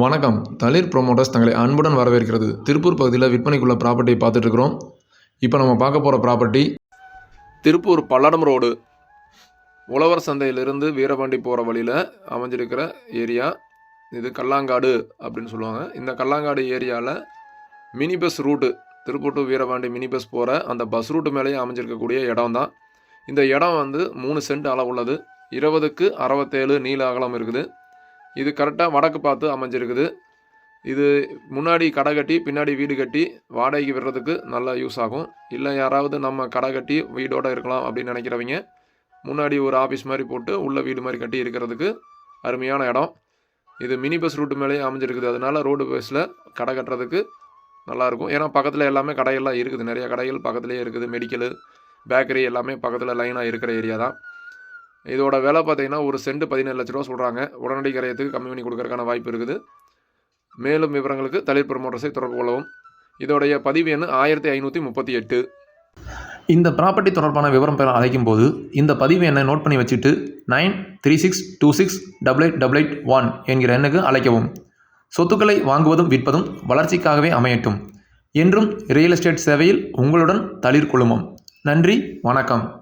வணக்கம். தளிர் ப்ரொமோட்டர்ஸ் தங்களை அன்புடன் வரவேற்கிறது. திருப்பூர் பகுதியில் விற்பனைக்குள்ள ப்ராப்பர்ட்டியை பார்த்துட்டு இருக்கிறோம். இப்போ நம்ம பார்க்க போகிற ப்ராப்பர்ட்டி திருப்பூர் பல்லடம் ரோடு உழவர் சந்தையிலிருந்து வீரபாண்டி போகிற வழியில் அமைஞ்சிருக்கிற ஏரியா இது கல்லாங்காடு அப்படின்னு சொல்லுவாங்க. இந்த கல்லாங்காடு ஏரியாவில் mini bus route Tiruppur to Veerapandi mini bus போகிற அந்த பஸ் ரூட்டு மேலேயே அமைஞ்சிருக்கக்கூடிய இடம் தான். இந்த இடம் வந்து மூணு சென்ட் அளவுள்ளது. இருபதுக்கு அறுபத்தேழு நீள அகலம் இருக்குது. இது கரெக்டாக வடக்கு பார்த்து அமைஞ்சிருக்குது. இது முன்னாடி கடை கட்டி பின்னாடி வீடு கட்டி வாடகைக்கு விடுறதுக்கு நல்லா யூஸ் ஆகும். இல்லை யாராவது நம்ம கடை கட்டி வீடோடு இருக்கலாம் அப்படின்னு நினைக்கிறவங்க முன்னாடி ஒரு ஆஃபீஸ் மாதிரி போட்டு உள்ளே வீடு மாதிரி கட்டி இருக்கிறதுக்கு அருமையான இடம். இது மினி பஸ் ரூட்டு மேலேயே அமைஞ்சிருக்குது. அதனால் ரோடு பஸ்ஸில் கடை கட்டுறதுக்கு நல்லாயிருக்கும் ஏன்னா பக்கத்தில் எல்லாமே கடையெல்லாம் இருக்குது. நிறையா கடைகள் பக்கத்துலேயே இருக்குது. மெடிக்கலு பேக்கரி எல்லாமே பக்கத்தில் லைனாக இருக்கிற ஏரியா தான். இதோட விலை பார்த்தீங்கன்னா ஒரு சென்ட் பதினேழு லட்ச ரூபா சொல்கிறாங்க உடனடி கரையத்துக்கு கம்மி பண்ணி கொடுக்கறதுக்கான வாய்ப்பு இருக்குது. மேலும் விவரங்களுக்கு தளிர் ப்ரமோட்டர்ஸை தொடர்பு கொள்ளவும். இதோடைய பதிவு எண் ஆயிரத்தி ஐநூற்றி முப்பத்தி எட்டு. இந்த ப்ராப்பர்ட்டி தொடர்பான விவரம் பெற அழைக்கும் போது இந்த பதிவு எண்ணை நோட் பண்ணி வச்சுட்டு nine three six two six double eight double eight one என்கிற எண்ணுக்கு அழைக்கவும். சொத்துக்களை வாங்குவதும் விற்பதும் வளர்ச்சிக்காகவே அமையட்டும். என்றும் ரியல் எஸ்டேட் சேவையில் உங்களுடன் தளிர் குழுமம். நன்றி வணக்கம்.